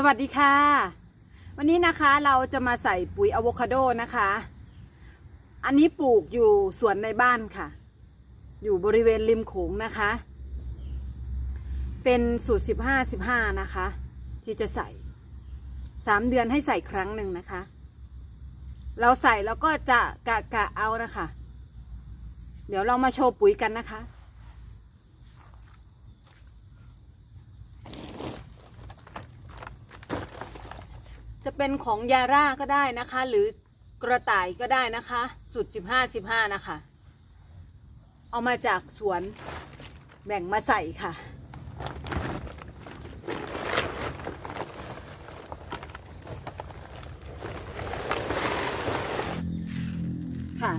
สวัสดีค่ะ วันนี้นะคะเราจะมาใส่ปุ๋ยอะโวคาโดนะคะ อันนี้ปลูกอยู่สวนในบ้านค่ะ อยู่บริเวณริมโขงนะคะ เป็นสูตรสิบห้าสิบห้านะคะ ที่จะใส่สามเดือนให้ใส่ครั้งหนึ่งนะคะ เราใส่แล้วก็จะกะกะเอานะคะ เดี๋ยวเรามาโชว์ปุ๋ยกันนะคะ จะเป็นของยาร่าก็ได้นะคะ หรือกระต่ายก็ได้นะคะสูตรสิบห้าสิบห้านะคะ เอามาจากสวนแบ่งมาใส่ค่ะ ค่ะ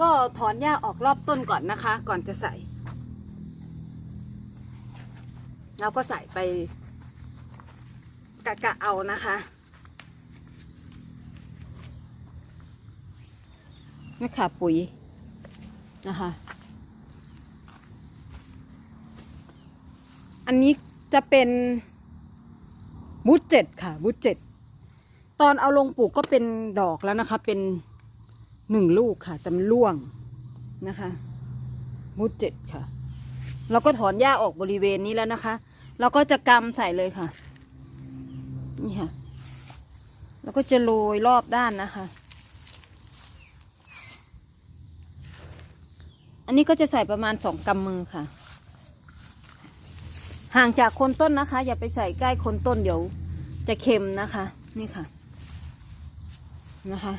ก็ถอนหญ้าออกรอบต้นก่อนนะคะ ก่อนจะใส่เราก็ใส่ไป กะกะเอานะคะนี่ค่ะปุ๋ยนะคะ อันนี้จะเป็นบูทเจ็ดค่ะบูทเจ็ดตอนเอาลงปลูกก็เป็นดอกแล้วนะคะ เป็นหนึ่งลูกค่ะแต่มันร่วงนะคะบูทเจ็ดค่ะ เราก็ถอนหญ้าออกบริเวณนี้แล้วนะคะ เราก็จะกำใส่เลยค่ะ นี่ค่ะ แล้วก็จะโรยรอบด้านนะคะ อันนี้ก็จะใส่ประมาณสองกำมือค่ะ ห่างจากโคนต้นนะคะ อย่าไปใส่ใกล้โคนต้นเดี๋ยวจะเค็มนะคะ นี่ค่ะ นะคะ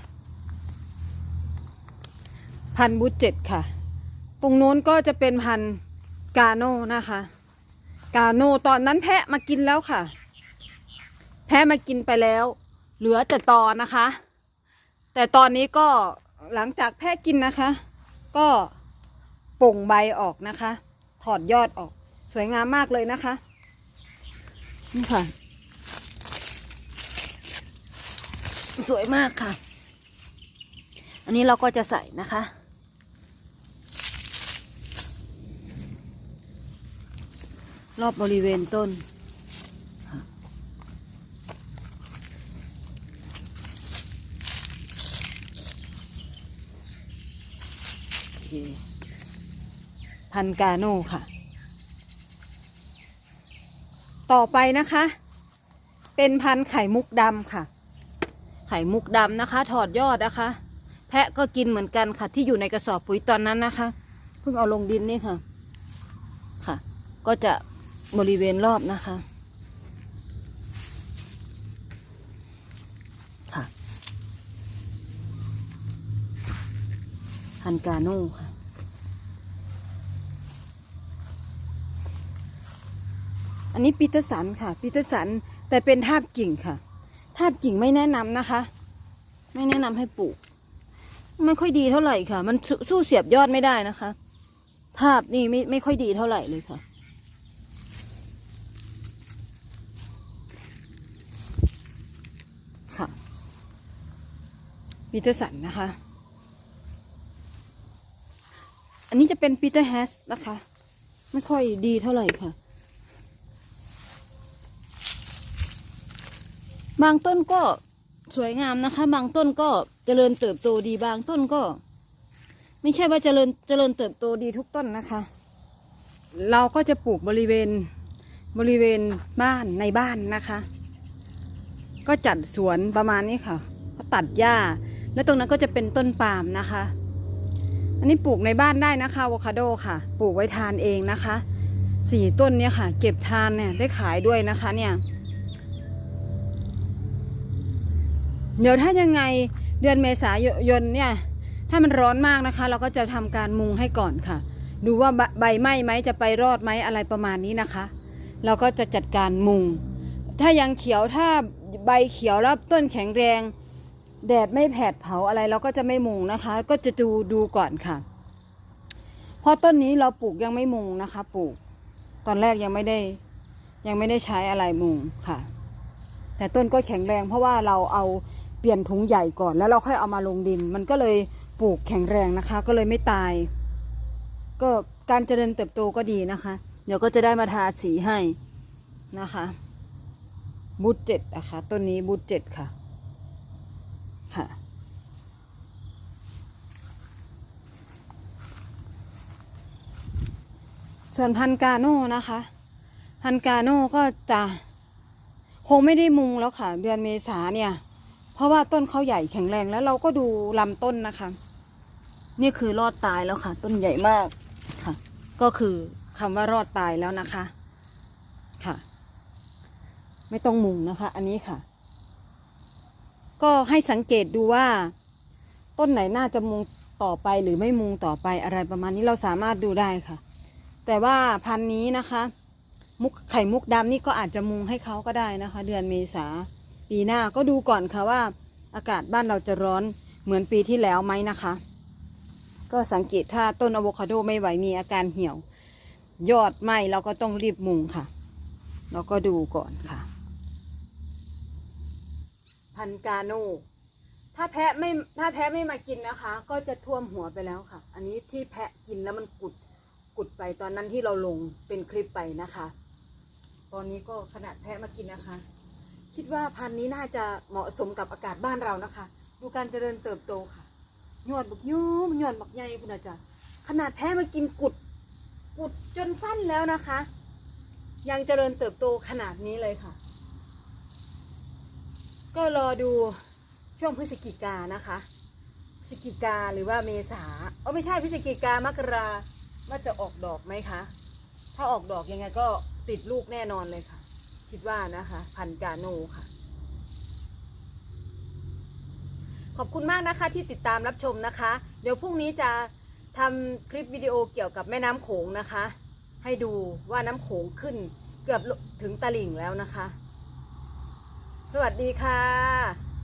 พันบุตเจ็ดค่ะ ตรงโน้นก็จะเป็นพันกาโน่นะคะ กาโน่ตอนนั้นแพะมากินแล้วค่ะ แพะมากินไปแล้ว เหลือแต่ตอนะคะ แต่ตอนนี้ก็หลังจากแพะกินนะคะ ก็ป่งใบออกนะคะ ถอดยอดออก สวยงามมากเลยนะคะ นี่ค่ะ สวยมากค่ะ อันนี้เราก็จะใส่นะคะรอบบริเวณต้นค่ะโอ เค พันกาโน่ค่ะ ต่อไปนะคะ เป็นพันไข่มุกดำค่ะ ไข่มุกดำนะคะ ถอดยอดนะคะ แพะก็กินเหมือนกันค่ะ ที่อยู่ในกระสอบปุ๋ยตอนนั้นนะคะ เพิ่งเอาลงดินนี่ค่ะ ค่ะ ก็จะบริเวณรอบนะคะค่ะ ฮันกาโน่ค่ะ อันนี้ปีเตอร์สันค่ะปีเตอร์สันแต่เป็นทาบกิ่งค่ะทาบกิ่งไม่แนะนำนะคะ ไม่แนะนำให้ปลูก ไม่ค่อยดีเท่าไหร่ค่ะ มันสู้สู้เสียบยอดไม่ได้นะคะทาบนี่ไม่ไม่ค่อยดีเท่าไหร่เลยค่ะค่ะปีเตอร์สันนะคะ อั นนี้จะเป็นปีเตอร์แฮสนะคะ ไม่ค่อยดีเท่าไหร่ค่ะ บางต้นก็สวยงามนะคะ บางต้นก็เจริญเติบโตดีบางต้นก็ ไม่ใช่ว่าเจริญเจริญเติบโตดีทุกต้นนะคะ เราก็จะปลูกบริเวณบริเวณบ้านในบ้านนะคะ ก็จัดสวนประมาณนี้ค่ะก็ตัดหญ้า แล้วตรงนั้นก็จะเป็นต้นปาล์มนะคะ อันนี้ปลูกในบ้านได้นะคะอะโวคาโดค่ะ ปลูกไว้ทานเองนะคะสี่ต้นเนี้ยค่ะ เก็บทานเนี่ยได้ขายด้วยนะคะเนี่ย เดี๋ยวถ้ายังไงเดือนเมษายนเนี่ย ถ้ามันร้อนมากนะคะ เราก็จะทำการมุงให้ก่อนค่ะ ดูว่าใบใบไหม้ไหมจะไปรอดไหมอะไรประมาณนี้นะคะ เราก็จะจัดการมุง ถ้ายังเขียวถ้าใบเขียวแล้วต้นแข็งแรง แดดไม่แผดเผาอะไรเราก็จะไม่มุงนะคะ ก็จะดูดูก่อนค่ะ เพราะต้นนี้เราปลูกยังไม่มุงนะคะ ปลูก ตอนแรกยังไม่ได้ ยังไม่ได้ใช้อะไรมุงค่ะ แต่ต้นก็แข็งแรงเพราะว่าเราเอาเปลี่ยนถุงใหญ่ก่อน แล้วเราค่อยเอามาลงดิน มันก็เลยปลูกแข็งแรงนะคะ ก็เลยไม่ตาย ก็การเจริญเติบโตก็ดีนะคะ เดี๋ยวก็จะได้มาทาสีให้นะคะ บูทเจ็ดนะคะต้นนี้บูทเจ็ดค่ะ ค่ะส่วนพันกาโน่นะคะ พันกาโน่ก็จะคงไม่ได้มุงแล้วค่ะ เดือนเมษาเนี่ย เพราะว่าต้นเขาใหญ่แข็งแรงแล้วเราก็ดูลำต้นนะคะ นี่คือรอดตายแล้วค่ะ ต้นใหญ่มากค่ะ ก็คือคำว่ารอดตายแล้วนะคะ ค่ะ ไม่ต้องมุงนะคะ อันนี้ค่ะ ก็ให้สังเกตดูว่า ต้นไหนน่าจะมุงต่อไปหรือไม่มุงต่อไปอะไรประมาณนี้เราสามารถดูได้ค่ะ แต่ว่าพันธุ์นี้นะคะ มุกไข่มุกดำนี่ก็อาจจะมุงให้เขาก็ได้นะคะ เดือนเมษาปีหน้าก็ดูก่อนค่ะว่า อากาศบ้านเราจะร้อนเหมือนปีที่แล้วไหมนะคะ ก็สังเกตถ้าต้นอะโวคาโดไม่ไหวมีอาการเหี่ยว ยอดไหมเราก็ต้องรีบมุงค่ะ เราก็ดูก่อนค่ะ พันกาโน ถ้าแพะไม่ถ้าแพะไม่มากินนะคะ ก็จะท่วมหัวไปแล้วค่ะ อันนี้ที่แพะกินแล้วมันกุดกุดไปตอนนั้นที่เราลงเป็นคลิปไปนะคะ ตอนนี้ก็ขนาดแพะมากินนะคะ คิดว่าพันธุ์นี้น่าจะเหมาะสมกับอากาศบ้านเรานะคะ ดูการเจริญเติบโตค่ะยอดบักยูมยอดบักใหญ่คุณอาจารย์ขนาดแพะมากินกุด กุดจนสั้นแล้วนะคะ ยังเจริญเติบโตขนาดนี้เลยค่ะ ก็รอดูช่วงพฤศจิกานะคะพฤศจิกาหรือว่าเมษาเออไม่ใช่พฤศจิกามกราว่าจะออกดอกไหมคะ ถ้าออกดอกยังไงก็ติดลูกแน่นอนเลยค่ะ คิดว่านะคะ พันกาโนค่ะ ขอบคุณมากนะคะที่ติดตามรับชมนะคะ เดี๋ยวพรุ่งนี้จะทำคลิปวิดีโอเกี่ยวกับแม่น้ำโขงนะคะ ให้ดูว่าน้ำโขงขึ้นเกือบถึงตลิ่งแล้วนะคะ สวัสดีค่ะ